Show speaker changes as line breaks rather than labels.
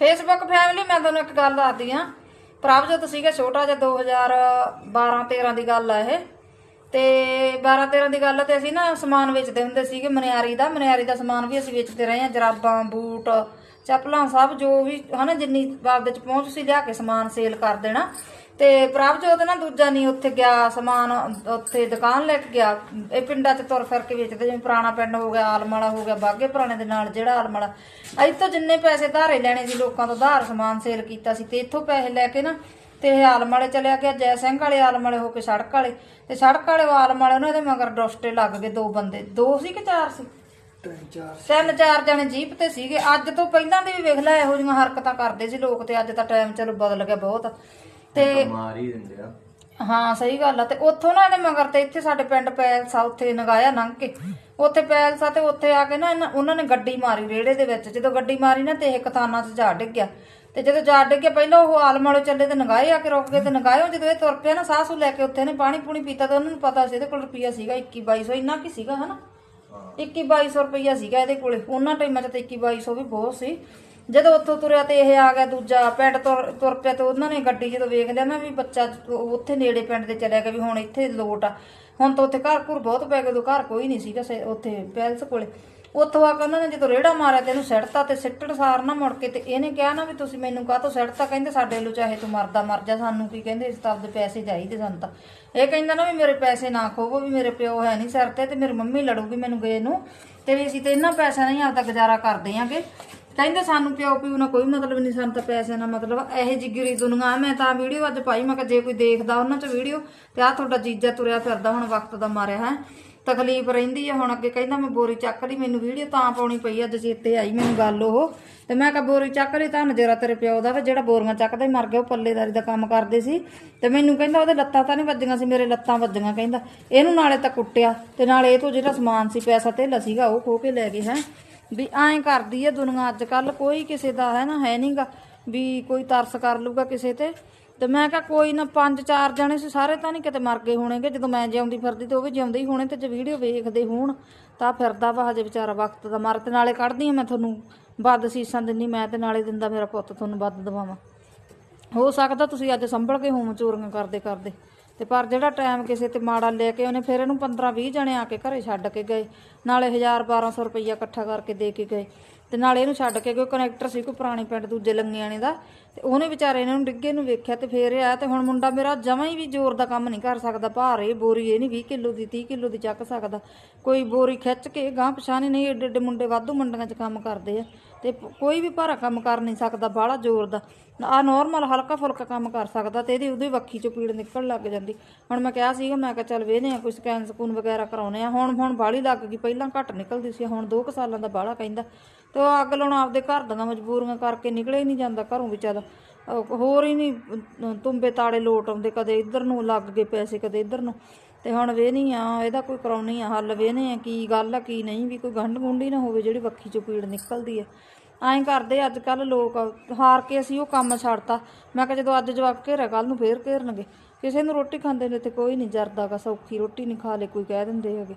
Facebook family ਮੈਂ ਤੁਹਾਨੂੰ ਇੱਕ ਗੱਲ ਦੱਸਦੀ ਆ ਪ੍ਰਭਜੋਤ ਸੀਗਾ ਛੋਟਾ ਜਿਹਾ 2012 13 ਦੀ ਗੱਲ ਆ ਇਹ। ਤੇ 12 13 ਦੀ ਗੱਲ ਆ ਤੇ ਅਸੀਂ ਨਾ ਸਮਾਨ ਵੇਚਦੇ ਹੁੰਦੇ ਸੀਗੇ, ਮਨਿਆਰੀ ਦਾ। ਮਨਿਆਰੀ ਦਾ ਸਮਾਨ ਵੀ ਅਸੀਂ ਵੇਚਦੇ ਰਹੇ ਆ ਜਰਾਬਾਂ, ਬੂਟ, ਚੱਪਲਾਂ, ਸਭ ਜੋ ਵੀ, ਹਨਾ, ਜਿੰਨੀ ਆਪਦੇ ਚ ਪਹੁੰਚ ਸੀ, ਲਿਆ ਕੇ ਸਮਾਨ ਸੇਲ ਕਰ ਦੇਣਾ। ਤੇ ਪ੍ਰਭਜੋਤ ਨਾ ਦੂਜਾ ਨਹੀਂ ਉੱਥੇ ਗਿਆ ਸਮਾਨ ਉੱਥੇ ਦੁਕਾਨ ਲੈ ਕੇ ਗਿਆ। ਇਹ ਪਿੰਡਾਂ 'ਚ ਤੁਰ ਫਿਰ ਕੇ ਵੇਚਦੇ ਜਿਵੇਂ ਪੁਰਾਣਾ ਪਿੰਡ ਹੋ ਗਿਆ ਆਲਮਾਲਾ ਹੋ ਗਿਆ ਬਾਗੇ ਪੁਰਾਣੇ ਦੇ ਨਾਲ ਜਿਹੜਾ ਆਲਮਾਲਾ ਇੱਥੋਂ ਜਿੰਨੇ ਪੈਸੇ ਧਾਰੇ ਲੈਣੇ ਸੀ ਲੋਕਾਂ ਤੋਂ ਧਾਰ ਸਮਾਨ ਸੇਲ ਕੀਤਾ ਸੀ ਤੇ ਇੱਥੋਂ ਪੈਸੇ ਲੈ ਕੇ ਨਾ ਤੇ ਇਹ ਆਲਮ ਵਾਲੇ ਚਲਿਆ ਗਿਆ ਜੈ ਸਿੰਘ ਵਾਲੇ ਆਲਮ ਵਾਲੇ ਹੋ ਕੇ ਸੜਕ ਵਾਲੇ। ਤੇ ਸੜਕ ਵਾਲੇ ਆਲਮ ਵਾਲੇ ਉਹਨਾਂ ਦੇ ਮਗਰ ਡੋਸਟੇ ਲੱਗ ਗਏ ਦੋ ਬੰਦੇ। ਦੋ ਸੀ ਕਿ ਚਾਰ ਸੀ? ਤਿੰਨ ਚਾਰ ਜਣੇ ਜੀਪ ਤੇ ਸੀਗੇ। ਅੱਜ ਤੋਂ ਪਹਿਲਾਂ ਦੇ ਵੀ ਵੇਖ ਲੈ ਇਹੋ ਜਿਹੀਆਂ ਹਰਕਤਾਂ ਕਰਦੇ ਸੀ ਲੋਕ ਤੇ ਅੱਜ ਤਾਂ ਟਾਈਮ ਚਲੋ ਬਦਲ ਗਿਆ ਬਹੁਤ। ਤੇ
ਮਾਰ ਹੀ ਦਿੰਦੇ ਆ।
ਹਾਂ ਸਹੀ ਗੱਲ ਆ। ਤੇ ਉੱਥੋਂ ਨਾ ਇਹਦੇ ਮਗਰ ਤੇ ਇੱਥੇ ਸਾਡੇ ਪਿੰਡ ਪੈਲਸ ਉੱਥੇ ਨਗਾਇਆ ਲੰਘ ਕੇ। ਉੱਥੇ ਪੈਲਸ ਤੇ ਉੱਥੇ ਆ ਕੇ ਨਾ ਇਹਨਾਂ- ਉਹਨਾਂ ਨੇ ਗੱਡੀ ਮਾਰੀ ਰੇੜੇ ਦੇ ਵਿੱਚ। ਜਦੋਂ ਗੱਡੀ ਮਾਰੀ ਨਾ ਤੇ ਇਹ ਕਤਾਨਾ 'ਚ ਜਾ ਡਿੱਗ ਗਿਆ। ਤੇ ਜਦੋਂ ਜਾ ਡਿੱਗ ਗਿਆ ਪਹਿਲਾਂ ਉਹ ਆਲਮ ਵਾਲੇ ਚੱਲੇ ਤੇ ਨਗਾਏ ਆ ਕੇ ਰੁਕ ਗਏ ਤੇ ਨਗਾਇਓ। ਜਦੋਂ ਇਹ ਤੁਰ ਪਿਆ ਨਾ ਸਾਸੂ ਲੈ ਕੇ ਉੱਥੇ ਨੇ ਪਾਣੀ ਪੂਣੀ ਪੀਤਾ ਤਾਂ ਉਹਨਾਂ ਨੂੰ ਪਤਾ ਸੀ ਇਹਦੇ ਕੋਲ ਰੁਪਈਆ ਸੀਗਾ 21 2200 ਇੰਨਾ ਕੀ ਸੀਗਾ ਹਨਾ? 21 2200 ਰੁਪਈਆ ਸੀਗਾ ਇਹਦੇ ਕੋਲੇ। ਉਹਨਾਂ ਟਾਈਮਾਂ 'ਚ ਤੇ 21 2200 ਵੀ ਬਹੁਤ ਸੀ। ਜਦੋਂ ਉੱਥੋਂ ਤੁਰਿਆ ਤੇ ਇਹ ਆ ਗਿਆ ਦੂਜਾ ਪਿੰਡ ਤੁਰ ਤੁਰ ਪਿਆ ਤੇ ਉਹਨਾਂ ਨੇ ਗੱਡੀ ਜਦੋਂ ਵੇਖ ਲਿਆ ਨਾ ਵੀ ਬੱਚਾ ਉੱਥੇ ਨੇੜੇ ਪਿੰਡ ਦੇ ਚਲਿਆ ਗਿਆ ਵੀ ਹੁਣ ਇੱਥੇ ਲੋਟ ਆ। ਹੁਣ ਤਾਂ ਉੱਥੇ ਘਰ ਘੁਰ ਬਹੁਤ ਪੈ ਗਏ, ਉਦੋਂ ਘਰ ਕੋਈ ਨਹੀਂ ਸੀਗਾ ਸੇ- ਉੱਥੇ ਪੈਲਸ ਕੋਲੇ। ਉੱਥੋਂ ਆ ਕੇ ਉਹਨਾਂ ਨੇ ਜਦੋਂ ਰੇੜਾ ਮਾਰਿਆ ਤੇ ਇਹਨੂੰ ਸਿੱਟਤਾ ਤੇ ਸਿੱਟਣ ਸਾਰ ਨਾ ਮੁੜ ਕੇ ਤੇ ਇਹਨੇ ਕਿਹਾ ਨਾ ਵੀ ਤੁਸੀਂ ਮੈਨੂੰ ਕਾਹ ਕਾਹਤੋਂ ਸਿੱਟਤਾ? ਕਹਿੰਦੇ ਸਾਡੇ ਵੱਲੋਂ ਚਾਹੇ ਤੂੰ ਮਰਦਾ ਮਰ ਜਾ ਸਾਨੂੰ ਕੀ ਕਹਿੰਦੇ ਇਸ ਤਾਂ ਆਪਦੇ ਪੈਸੇ ਚਾਹੀਦੇ ਸਾਨੂੰ ਤਾਂ। ਇਹ ਕਹਿੰਦਾ ਨਾ ਵੀ ਮੇਰੇ ਪੈਸੇ ਨਾ ਖੋਵੋ ਵੀ ਮੇਰੇ ਪਿਓ ਹੈ ਨਹੀਂ ਸਿਰ ਤੇ ਤੇ ਮੇਰੀ ਮੰਮੀ ਲੜੂਗੀ ਮੈਨੂੰ ਗਏ ਨੂੰ ਤੇ ਵੀ ਅਸੀਂ ਤੇ ਇਹਨਾਂ ਪੈਸਿਆਂ ਨਾਲ ਹੀ ਆਪਦਾ ਗੁਜ਼ਾਰਾ ਕਰਦੇ ਆਂਗੇ। ਕਹਿੰਦੇ ਸਾਨੂੰ ਪਿਓ ਪਿਓ ਨਾਲ ਕੋਈ ਮਤਲਬ ਨਹੀਂ ਸਾਨੂੰ ਤਾਂ ਪੈਸੇ ਨਾਲ ਮਤਲਬ ਇਹੋ ਜਿਹੀ ਗਿਰੀ ਦੁਨੀਆ ਮੈਂ ਤਾਂ ਵੀਡੀਓ ਅੱਜ ਪਾਈ, ਮੈਂ ਕਿਹਾ ਜੇ ਕੋਈ ਦੇਖਦਾ ਉਹਨਾਂ 'ਚ ਵੀਡੀਓ ਤੇ ਆ ਤੁਹਾਡਾ ਜੀਜਾ ਤੁਰਿਆ ਫਿਰਦਾ ਹੁਣ ਵਕਤ ਦਾ ਮਾਰਿਆ, ਹੈ। ਤਕਲੀਫ ਰਹਿੰਦੀ ਆ, ਹੁਣ ਅੱਗੇ ਕਹਿੰਦਾ ਮੈਂ ਬੋਰੀ ਚੱਕ ਲਈ, ਮੈਨੂੰ ਵੀਡੀਓ ਤਾਂ ਪਾਉਣੀ ਪਈ, ਅੱਜ ਚੇਤੇ ਆਈ ਮੈਨੂੰ ਗੱਲ ਉਹ। ਤੇ ਮੈਂ ਕਿਹਾ ਬੋਰੀ ਚੱਕ ਲਈ ਤਾਂ ਨਜ਼ਰਾ ਤੇਰੇ ਪਿਓ ਦਾ ਵਾ, ਜਿਹੜਾ ਬੋਰੀਆਂ ਚੱਕਦਾ ਹੀ ਮਰ ਗਿਆ, ਉਹ ਪੱਲੇਦਾਰੀ ਦਾ ਕੰਮ ਕਰਦੇ ਸੀ। ਤੇ ਮੈਨੂੰ ਕਹਿੰਦਾ ਉਹਦੇ ਲੱਤਾਂ ਤਾਂ ਨਹੀਂ ਵੱਜੀਆਂ ਸੀ, ਮੇਰੇ ਲੱਤਾਂ ਵੱਜੀਆਂ ਕਹਿੰਦਾ। ਇਹਨੂੰ ਨਾਲੇ ਤਾਂ ਕੁੱਟਿਆ, ਤੇ ਨਾਲੇ ਇਹ ਤੋਂ ਜਿਹੜਾ ਸਮਾਨ ਸੀ, ਪੈਸਾ ਧੇਲਾ ਸੀਗਾ, ਉਹ ਖੋ ਕੇ ਲੈ ਗਏ, ਹੈ। ਵੀ ਐਂ ਕਰਦੀ ਹੈ ਦੁਨੀਆ ਅੱਜ ਕੱਲ ਕੋਈ ਕਿਸੇ ਦਾ ਹੈ ਨਾ, ਹੈ ਨਹੀਂਗਾ ਵੀ ਕੋਈ ਤਰਸ ਕਰ ਲੂਗਾ ਕਿਸੇ ਤੇ। ਤੇ ਮੈਂ ਕਿਹਾ ਕੋਈ ਨਾ, ਪੰਜ ਚਾਰ ਜਣੇ ਸੀ, ਸਾਰੇ ਤਾਂ ਨਹੀਂ ਕਿਤੇ ਮਰ ਗਏ ਹੋਣਗੇ। ਜਦੋਂ ਮੈਂ ਜਿਉਂਦੀ ਫਿਰਦੀ ਤੇ ਉਹ ਵੀ ਜਿਉਂਦੇ ਹੀ ਹੋਣੇ ਤੇ ਜੇ ਵੀਡੀਓ ਵੇਖਦੇ ਹੋਣ, ਤਾਂ ਫਿਰਦਾ ਵਾ ਹਜੇ ਵਿਚਾਰਾ ਵਕਤ ਦਾ। ਮਰ ਤੇ ਨਾਲੇ ਕੱਢਦੀ ਆ, ਮੈਂ ਤੁਹਾਨੂੰ ਵੱਧ ਸੀਸਾਂ ਦਿੰਨੀ, ਮੈਂ ਤੇ ਨਾਲੇ ਦਿੰਦਾ ਮੇਰਾ ਪੁੱਤ, ਤੁਹਾਨੂੰ ਵੱਧ ਦਵਾਵਾਂ। ਹੋ ਸਕਦਾ ਤੁਸੀਂ ਅੱਜ ਸੰਭਲ ਕੇ ਹੋਮ ਚੋਰੀਆਂ ਕਰਦੇ ਕਰਦੇ ਤੇ ਪਰ ਜਿਹੜਾ ਟਾਈਮ ਕਿਸੇ ਤੇ ਮਾੜਾ ਲੈ ਕੇ ਉਹਨੇ ਫਿਰ ਇਹਨੂੰ 15 20 ਜਣੇ ਆ ਕੇ ਘਰੇ ਛੱਡ ਕੇ ਗਏ। ਨਾਲੇ 1000 1200 ਰੁਪਈਆ ਇਕੱਠਾ ਕਰਕੇ ਦੇ ਕੇ ਗਏ। ਤੇ ਨਾਲ ਇਹਨੂੰ ਛੱਡ ਕੇ ਕੋਈ ਕਨੈਕਟਰ ਸੀ, ਕੋਈ ਪੁਰਾਣੇ ਪਿੰਡ ਦੂਜੇ ਲੰਗਿਆਣੇ ਦਾ, ਤੇ ਉਹਨੇ ਵਿਚਾਰੇ ਨੇ ਉਹਨੂੰ ਡਿੱਗੇ ਨੂੰ ਵੇਖਿਆ ਤੇ ਫੇਰ ਇਹ ਆਇਆ ਤੇ ਹੁਣ ਮੁੰਡਾ ਮੇਰਾ ਜਮਾਂ ਹੀ ਵੀ ਜ਼ੋਰ ਦਾ ਕੰਮ ਨਹੀਂ ਕਰ ਸਕਦਾ, ਭਾਰ ਇਹ ਬੋਰੀ ਇਹ ਨਹੀਂ 20 ਕਿਲੋ ਦੀ 30 ਕਿਲੋ ਦੀ ਚੱਕ ਸਕਦਾ। ਕੋਈ ਬੋਰੀ ਖਿੱਚ ਕੇ ਗਾਂ ਪਛਾਣੇ ਨਹੀਂ, ਏਡੇ ਏਡੇ ਮੁੰਡੇ ਵਾਧੂ ਮੰਡੀਆਂ 'ਚ ਕੰਮ ਕਰਦੇ ਆ ਤੇ ਕੋਈ ਵੀ ਭਾਰਾ ਕੰਮ ਕਰ ਨਹੀਂ ਸਕਦਾ, ਬਾਹਲਾ ਜ਼ੋਰ ਦਾ। ਆ ਨਾਰਮਲ ਹਲਕਾ ਫੁਲਕਾ ਕੰਮ ਕਰ ਸਕਦਾ ਤੇ ਇਹਦੀ ਉਹਦੀ ਵੱਖੀ ਚੋਂ ਪੀੜ ਨਿਕਲ ਲੱਗ ਜਾਂਦੀ। ਹੁਣ ਮੈਂ ਕਿਹਾ ਸੀਗਾ, ਮੈਂ ਕਿਹਾ ਚੱਲ ਵੇਹਨੇ ਆ ਕੋਈ ਸਕੈਨ ਸਕੂਨ ਵਗੈਰਾ ਕਰਾਉਨੇ ਆ ਹੁਣ ਹੁਣ ਬਾਹਲੀ ਲੱਗ ਗਈ, ਪਹਿਲਾਂ ਘੱਟ ਨਿਕਲਦੀ ਸੀ, ਹੁਣ 2 ਸਾਲਾਂ ਦਾ ਬਾਹਲਾ ਕਹਿੰਦਾ। ਤੇ ਉਹ ਅੱਗ ਲਾਉਣਾ ਆਪਦੇ ਘਰ ਦੀਆਂ ਮਜਬੂਰੀਆਂ ਕਰਕੇ ਨਿਕਲੇ ਹੀ ਨਹੀਂ ਜਾਂਦਾ ਘਰੋਂ ਵੀ ਅਹ ਹੋਰ ਹੀ ਨਹੀਂ, ਅਹ, ਤੁੰਬੇ ਤਾੜੇ ਲੋਟ ਆਉਂਦੇ ਕਦੇ ਇੱਧਰ ਨੂੰ, ਲੱਗ ਗਏ ਪੈਸੇ ਕਦੇ ਇੱਧਰ ਨੂੰ। ਤੇ ਹੁਣ ਵੇਹਨੀ ਆ, ਇਹਦਾ ਕੋਈ ਕਰਾਉਣੀ ਆ, ਹੱਲ ਵੇਹਨੇ ਆ, ਕੀ ਗੱਲ ਆ, ਕੀ ਨਹੀਂ ਵੀ ਕੋਈ ਗੰਢ ਗੁੰਢੀ ਨਾ ਹੋਵੇ ਜਿਹੜੀ ਵੱਖੀ ਚੋਂ ਪੀੜ ਨਿਕਲਦੀ ਆ। ਐਂ ਕਰਦੇ ਅੱਜ ਕੱਲ ਲੋਕ, ਹਾਰ ਕੇ ਅਸੀਂ ਉਹ ਕੰਮ ਛੱਡਤਾ। ਮੈਂ ਕਿਹਾ ਜਦੋਂ ਅੱਜ ਜਵਾਬ ਘੇਰਾ ਕੱਲ ਨੂੰ ਫੇਰ ਘੇਰਨਗੇ। ਕਿਸੇ ਨੂੰ ਰੋਟੀ ਖਾਂਦੇ ਨੇ ਤੇ ਕੋਈ ਨਹੀਂ ਜਰਦਾਗਾ ਸੌਖੀ ਰੋਟੀ ਨਹੀਂ ਖਾ ਲੇ ਕੋਈ ਕਹਿ ਦਿੰਦੇ ਹੈਗੇ।